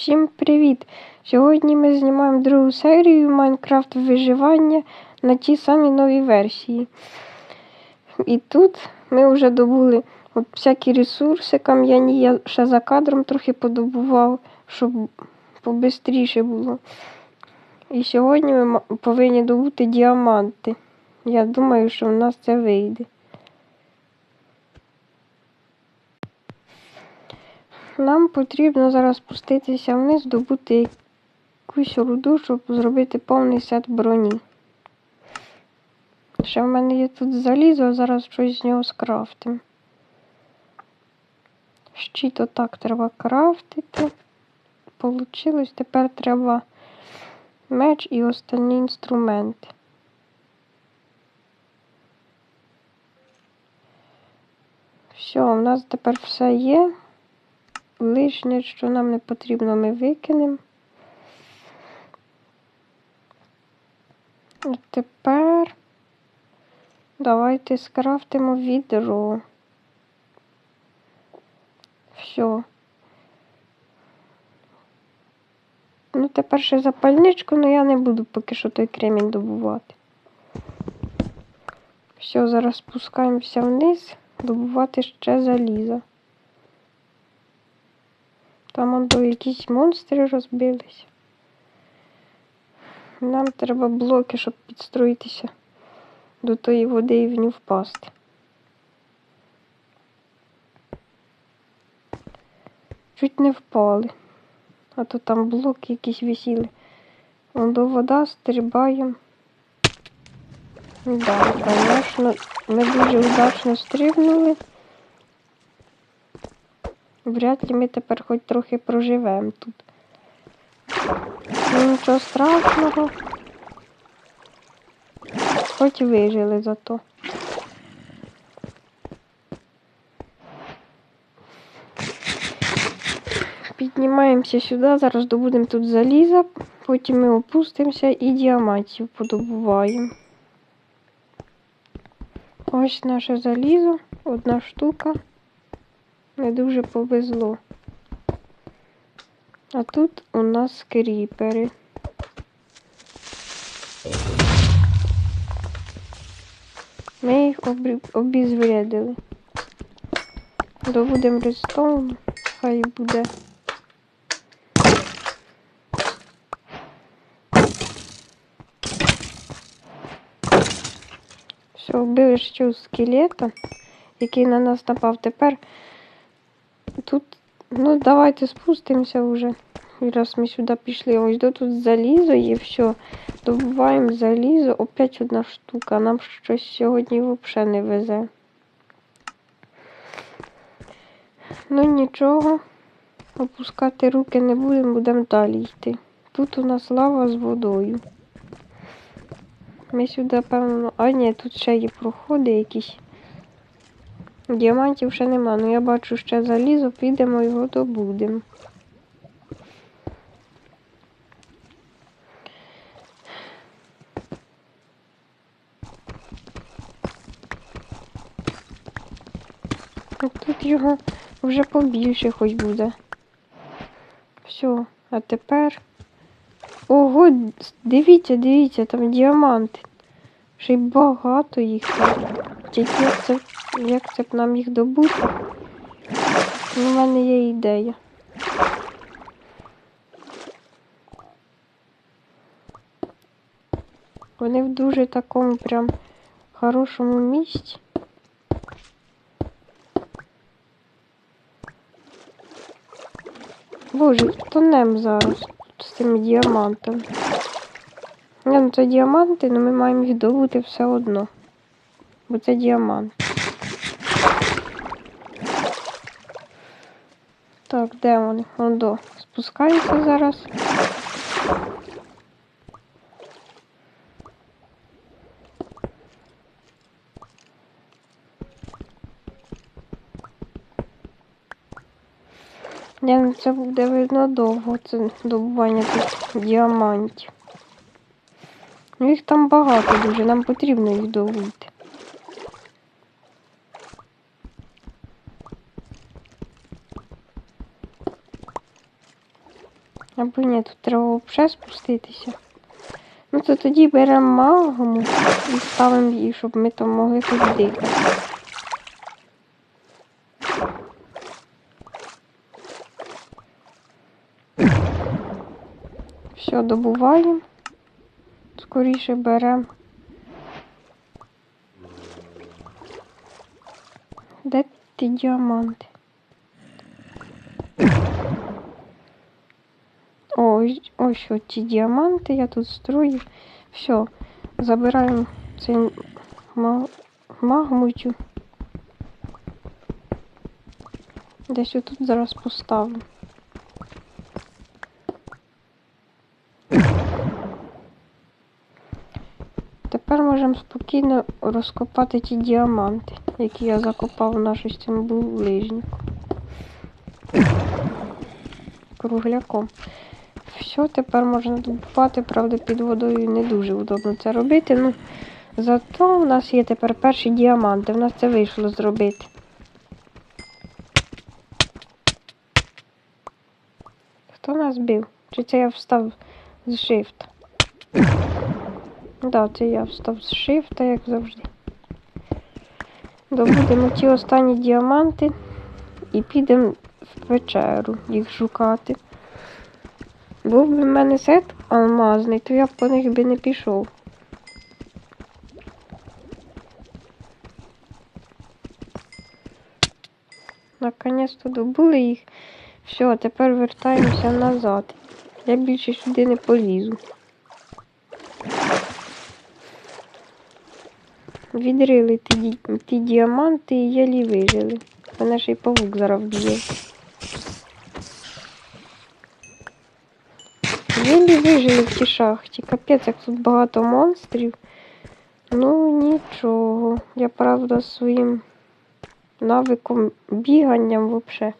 Всім привіт! Сьогодні ми знімаємо другу серію Майнкрафт виживання на тій самій новій версії. І тут ми вже добули от всякі ресурси кам'яні. Я ще за кадром трохи подобував, щоб побистріше було. І сьогодні ми повинні добути діаманти. Я думаю, що в нас це вийде. Нам потрібно зараз спуститися вниз, добути якусь руду, щоб зробити повний сет броні. Ще в мене є тут залізо, а зараз щось з нього скрафтимо. Щит отак треба крафтити. Получилось, тепер треба меч і останні інструменти. Все, у нас тепер все є. Лишнє, що нам не потрібно, ми викинемо. І тепер давайте скрафтимо відро. Все. Ну, тепер ще запальничку, але я не буду поки що той кремінь добувати. Все, зараз спускаємося вниз, добувати ще заліза. Там он до якісь монстри розбились. Нам треба блоки, щоб підстроїтися до тої води і в нього впасти. Чуть не впали. А то там блоки якісь висіли. Вон до вода стрибаємо. Да, звісно, ми дуже удачно стрибнули. Вряд ли ми тепер хоч трохи проживемо тут. Ну нічого страшного. Хоч вижили зато. Піднімаємося сюди, зараз добудемо тут заліза, потім ми опустимося і діамантів подобуваємо. Ось наше залізо, одна штука. Не дуже повезло. А тут у нас кріпери. Ми їх обізвредили. Добудемо редстоун, хай буде. Все, вбили ще скелета, який на нас напав. Тепер тут, ну давайте спустимося вже. І раз ми сюди пішли, ось до тут залізо є, все. Добуваємо залізо, опять одна штука. Нам щось сьогодні взагалі не везе. Ну нічого, опускати руки не будемо, будемо далі йти. Тут у нас лава з водою. Ми сюди, певно. А ні, тут ще є проходи якісь. Діамантів ще нема, ну я бачу ще залізо, підемо його добудемо. Тут його вже побільше хоч буде. Все, а тепер. Ого, дивіться, дивіться, там діаманти. Ще й багато їх там. Тільки це, як це б нам їх добути? Ну, У мене є ідея. Вони в дуже такому прям хорошому місці. Боже, тонем зараз з цими діамантами. Ні, ну це діаманти, але ми маємо їх добути все одно. Бо це діамант. Так, де вони? Ондо. Спускаються зараз. Ну це буде видно довго, це добування тут діамантів. Ну, Їх там багато дуже, нам потрібно їх добути. Або ні, тут треба взагалі спуститися. Ну то тоді беремо магму і ставимо її, щоб ми там могли хоч дихати. Все, добуваємо. Скоріше беремо. Де ті діаманти? Ось, що ті діаманти, я тут строю. Все, забираємо цей ма- магму. цю. Десь отут зараз поставлю. Тепер можемо спокійно розкопати ті діаманти, які я закопав в нашу цьому булижнику. Кругляком. Все, тепер можна добувати, правда, під водою не дуже удобно це робити. Ну, зато в нас є тепер перші діаманти. В нас це вийшло зробити. Хто нас бив? Чи це я встав з шифта? Да, це я встав з шифта, як завжди. Добудемо ті останні діаманти і підемо в печеру їх шукати. Був би в мене сет алмазний, то я б по них би не пішов. Наконець-то добули їх. Все, тепер вертаємося назад. Я більше сюди не полізу. Відрили ті, ті діаманти і єлі вижили. Мене ще й павук зараз вб'є. Єлі вижили в тій шахті. Капець, як тут багато монстрів. Ну нічого. Я правда своїм навиком біганням взагалі.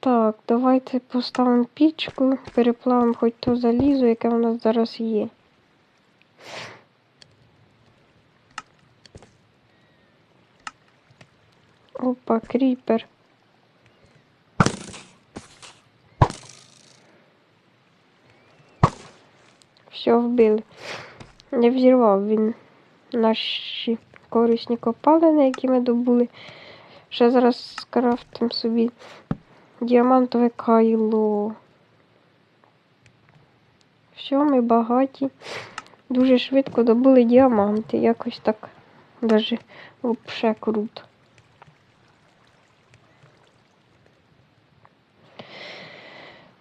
Так, давайте поставимо пічку, переплавимо хоч то залізо, яке у нас зараз є. Опа, кріпер. Все вбили. Не взірвав він наші корисні копалини, які ми добули. Ще зараз скрафтимо собі діамантове кайло. Все, ми багаті. Дуже швидко добули діаманти. Якось так даже вообще круто.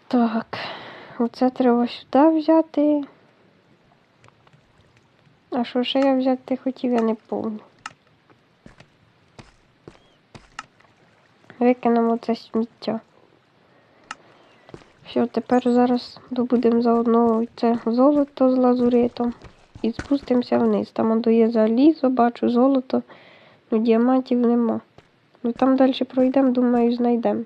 Так, оце треба сюди взяти. А що ще я взяти хотів, я не помню. Викинемо це сміття. Все, тепер зараз добудемо заодно це золото з лазуритом і спустимося вниз. Там ондо є залізо, бачу золото, ну діамантів нема. Ну там далі пройдемо, думаю, знайдемо.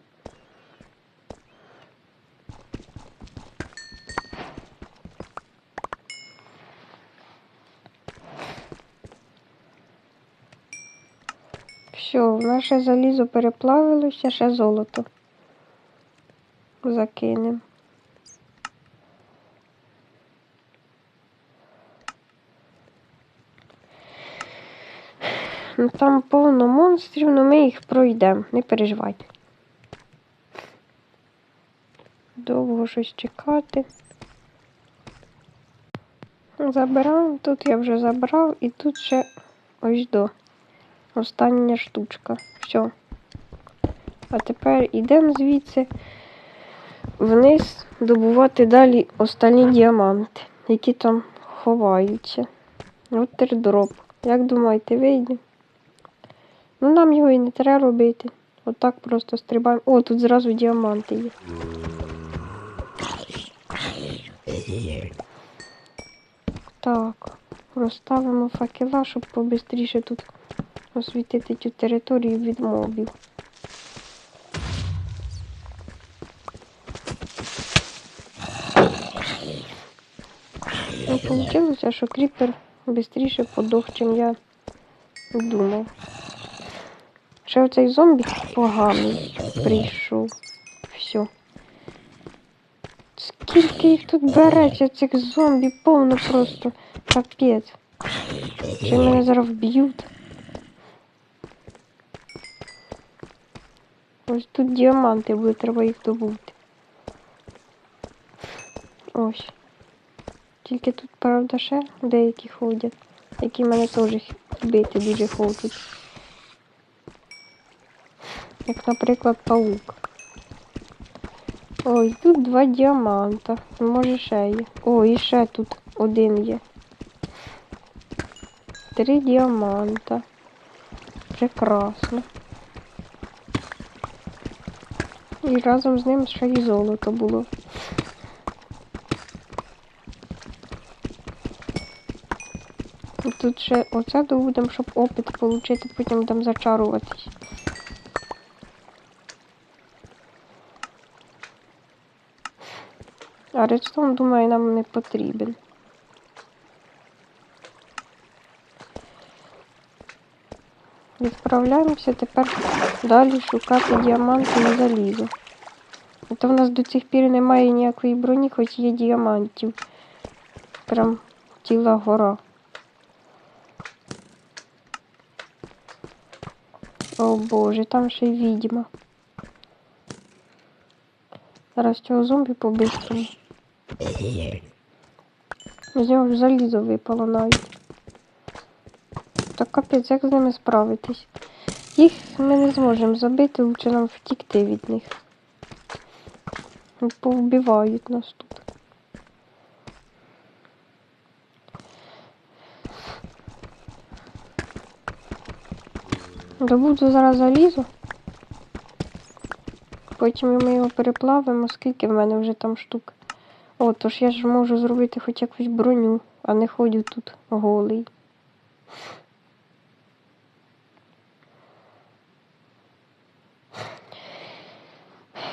Все, наше залізо переплавилося, ще золото. Закинемо. Ну, Там повно монстрів, але ми їх пройдемо, не переживайте. Довго щось чекати. Забираємо, тут я вже забрав і тут ще ось до. Остання штучка. Все. А тепер йдемо звідси вниз добувати далі останні діаманти, які там ховаються. От тердроп. Як думаєте, вийде? Ну нам його і не треба робити. Отак просто стрибаємо. О, тут зразу діаманти є. Так, розставимо факела, щоб побистріше тут освітити цю територію від мобів. Ну, вийшло, що кріпер швидше подох, чим я думав. Ще оцей зомбі поганий прийшов. Все. Скільки їх тут береться, цих зомбі повно просто капець. Чи мене зараз вб'ють? Ось тут діаманти були, треба їх добути. Ось. Тільки тут, правда, ще деякі ходять, які мене теж бити дуже хочуть. Як, наприклад, паук. Ой, тут два діаманта. Може ще є. О, і ще тут один є. Три діаманта. Прекрасно. І разом з ним ще й золото було. І Тут ще оце добудемо, щоб опит отримати, потім там зачаруватись. А редстоун, думаю, нам не потрібен. Відправляємося тепер далі шукати діаманти і залізо. А то в нас до цих пір немає ніякої броні, хоч є діамантів. Прям ціла гора. О боже, там ще й відьма. Зараз цього зомбі по-бистрому. З нього ж залізо випало навіть. Так капець, як з ними справитись? Їх ми не зможемо забити, лучше нам втікти від них. Ну, Повбивають нас тут. Добуду зараз залізо. Потім ми його переплавимо, скільки в мене вже там штук. О, то ж я ж можу зробити хоч якусь броню, а не ходю тут голий.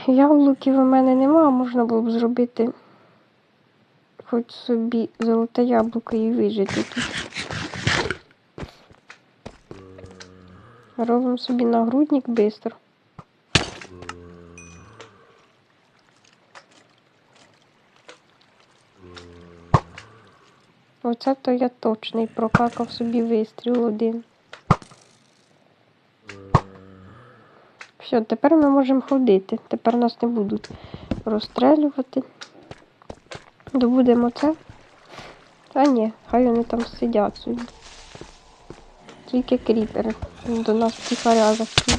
Яблуків у мене нема, можна було б зробити хоч собі золоте яблуко і вижити тут. Робимо собі нагрудник швидко. Оце то я точний, прокакав собі вистріл один. Все, тепер ми можемо ходити. Тепер нас не будуть розстрелювати. Добудемо це. А ні, хай вони там сидять собі. Тільки кріпери до нас втіхаря захотіли.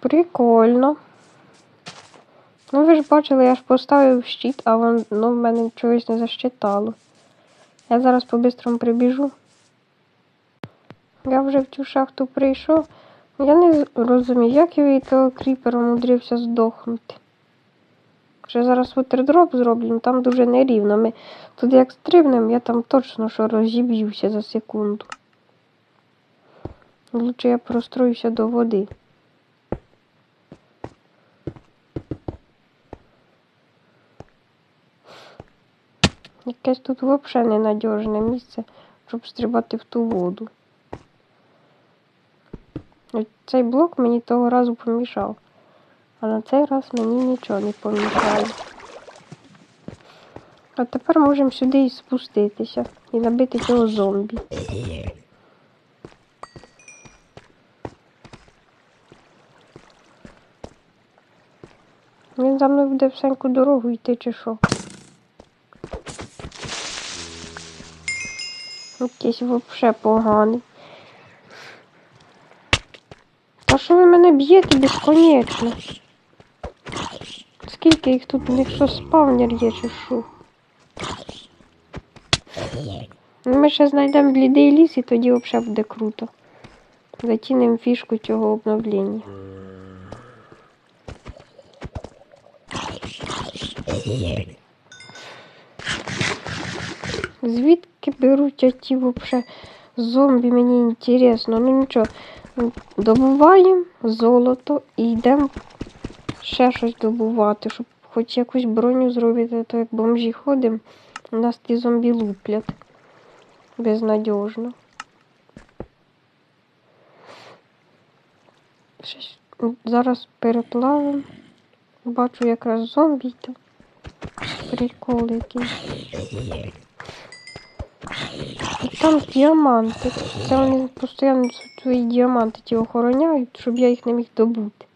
Прикольно. Ну, ви ж бачили, я ж поставив щит, а воно в мене чогось не защитало. Я зараз по-бистрому прибіжу. Я вже в цю шахту прийшов. Я не розумію, як я від того кріпера умудрився здохнути. Ще зараз вотердроп зроблю, ну, там дуже нерівно. Ми туди як стрибнемо, я там точно що розіб'юся за секунду. Лучше я простроюся до води. Якесь тут взагалі ненадіжне місце, щоб стрибати в ту воду. Ось Цей блок мені того разу помішав, а на цей раз мені нічого не помішає. А тепер можемо сюди і спуститися і набити цього зомбі. Він за мною буде всеньку дорогу йти чи що. Якийсь взагалі поганий. Та що ви мене б'єте безконечно? Скільки їх тут? У них що спавнер є чи що? Ну, Ми ще знайдемо блідий ліс і тоді взагалі буде круто. Затінемо фішку цього обновлення. Звідки беруть ті вообще зомбі, мені інтересно. Ну нічого. Добуваємо золото і йдемо ще щось добувати, щоб хоч якусь броню зробити, то як бомжі ходимо, нас ті зомбі луплять безнадіжно. Щось зараз переплавимо. Бачу якраз зомбі там. Прикол якийсь. Там діаманти. Це вони постійно свої діаманти ті охороняють, щоб я їх не міг добути.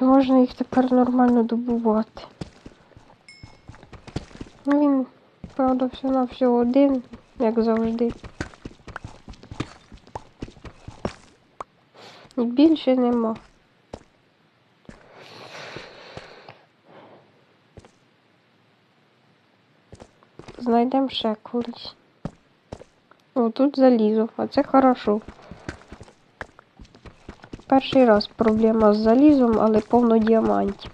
Можна їх тепер нормально добувати. Ну він, правда, все на все один, як завжди. Більше нема. Знайдемо ще колись. О, тут залізо, а це хорошо. Перший раз проблема з залізом, але повно діамантів.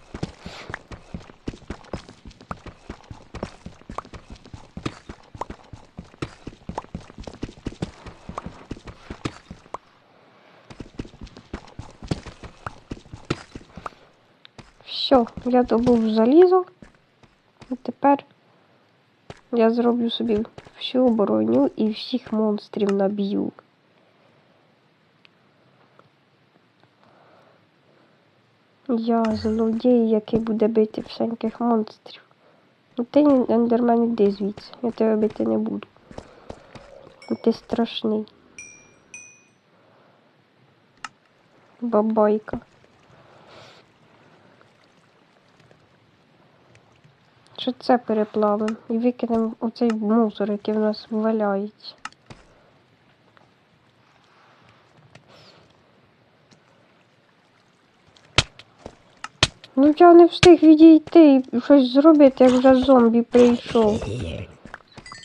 Все, я добув залізо. І тепер я зроблю собі всю броню і всіх монстрів наб'ю. Я злодій, який буде бити всяких монстрів. Ну ти ендермен іди звідси, я тебе бити не буду. Ти страшний. Бабайка. Що це переплавимо і викинемо оцей мусор, який в нас валяється. Ну я не встиг відійти і щось зробити, як вже зомбі прийшов.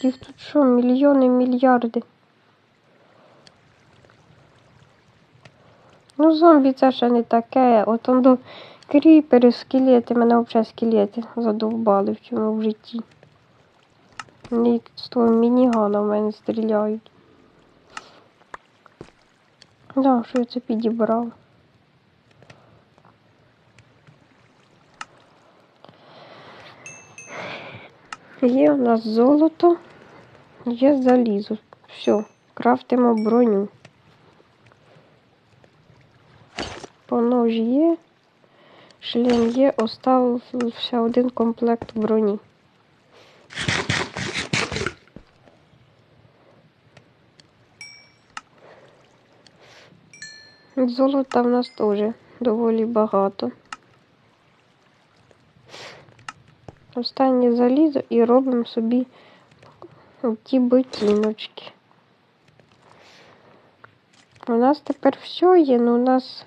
Їх тут що, мільйони, мільярди. Ну, зомбі це ще не таке. От он до кріпери, скелети, мене взагалі скелети задовбали в цьому в житті. Вони з того мінігана в мене стріляють. Да, що я це підібрав. Є у нас золото, є залізо. Все, крафтимо броню. Понож є, шлем є, оставився один комплект броні. Золота в нас теж доволі багато. Останнє залізо і робимо собі ті ботиночки. У нас тепер все є, але у нас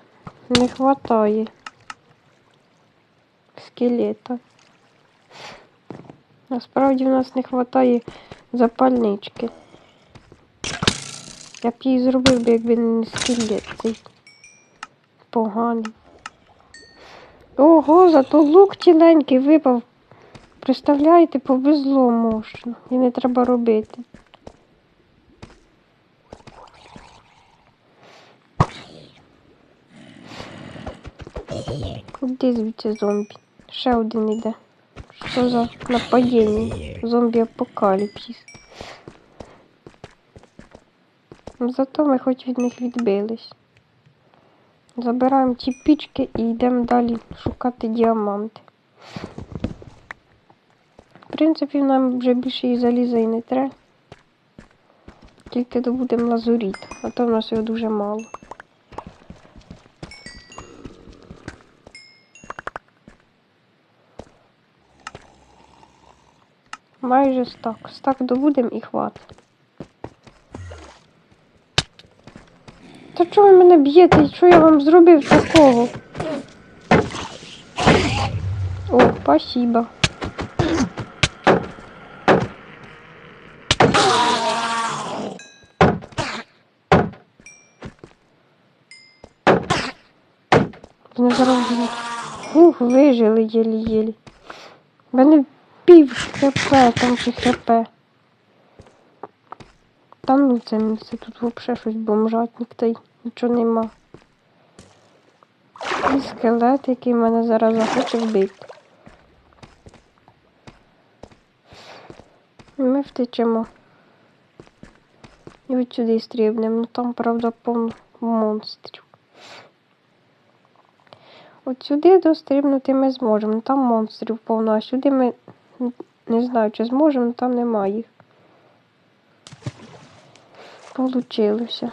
не вистачає скелета. Насправді в нас не вистачає запальнички. Я б її зробив би, якби не скелет цей поганий. Ого, зато лук ціленький випав. Представляєте, повезло можна. І не треба робити. Куди звідси зомбі? Ще один іде. Що за нападіння? Зомбі апокаліпсис. Зато ми хоч від них відбились. Забираємо ті пічки і йдемо далі шукати діаманти. В принципі, нам вже більше і заліза і не треба. Тільки добудемо лазуріт, а то в нас його дуже мало. Майже стак. Стак добудемо і хватить. Та чого ви мене б'єте? Що я вам зробив такого? О, спасибо. Вони зараз. Ух, вижили єлі-єлі. Мене пів хп там чи хп. Та ну це місце тут взагалі щось бомжатник та й нічого нема. І скелет, який мене зараз захоче вбити. Ми втечемо. І от сюди стрибнемо. Ну там, правда, повно монстрів. От сюди дострибнути ми зможемо. Там монстрів повно, а сюди ми не знаю, чи зможемо, там немає їх. Получилося.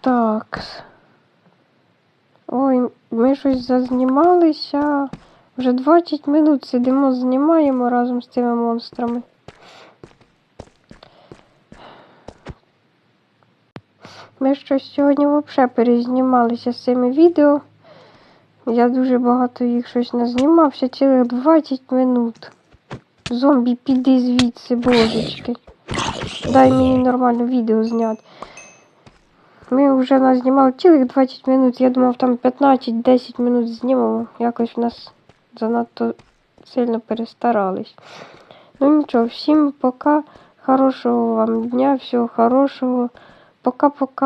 Так. Ой, ми щось зазнімалися. Вже 20 минут сидимо, знімаємо разом з цими монстрами. Ми щось сьогодні взагалі перезнімалися з цими відео. Я дуже багато їх щось назнімався, цілих 20 минут. Зомбі, піди звідси, божечки. Дай мені нормальне відео зняти. Ми вже назнімали цілих 20 минут. Я думав, там 15-10 минут знімемо. Якось в нас занадто сильно перестарались. Ну нічого, всім пока. Хорошого вам дня, всього хорошого. ಪೊಕ್ಕ ಪೊಕ್ಕ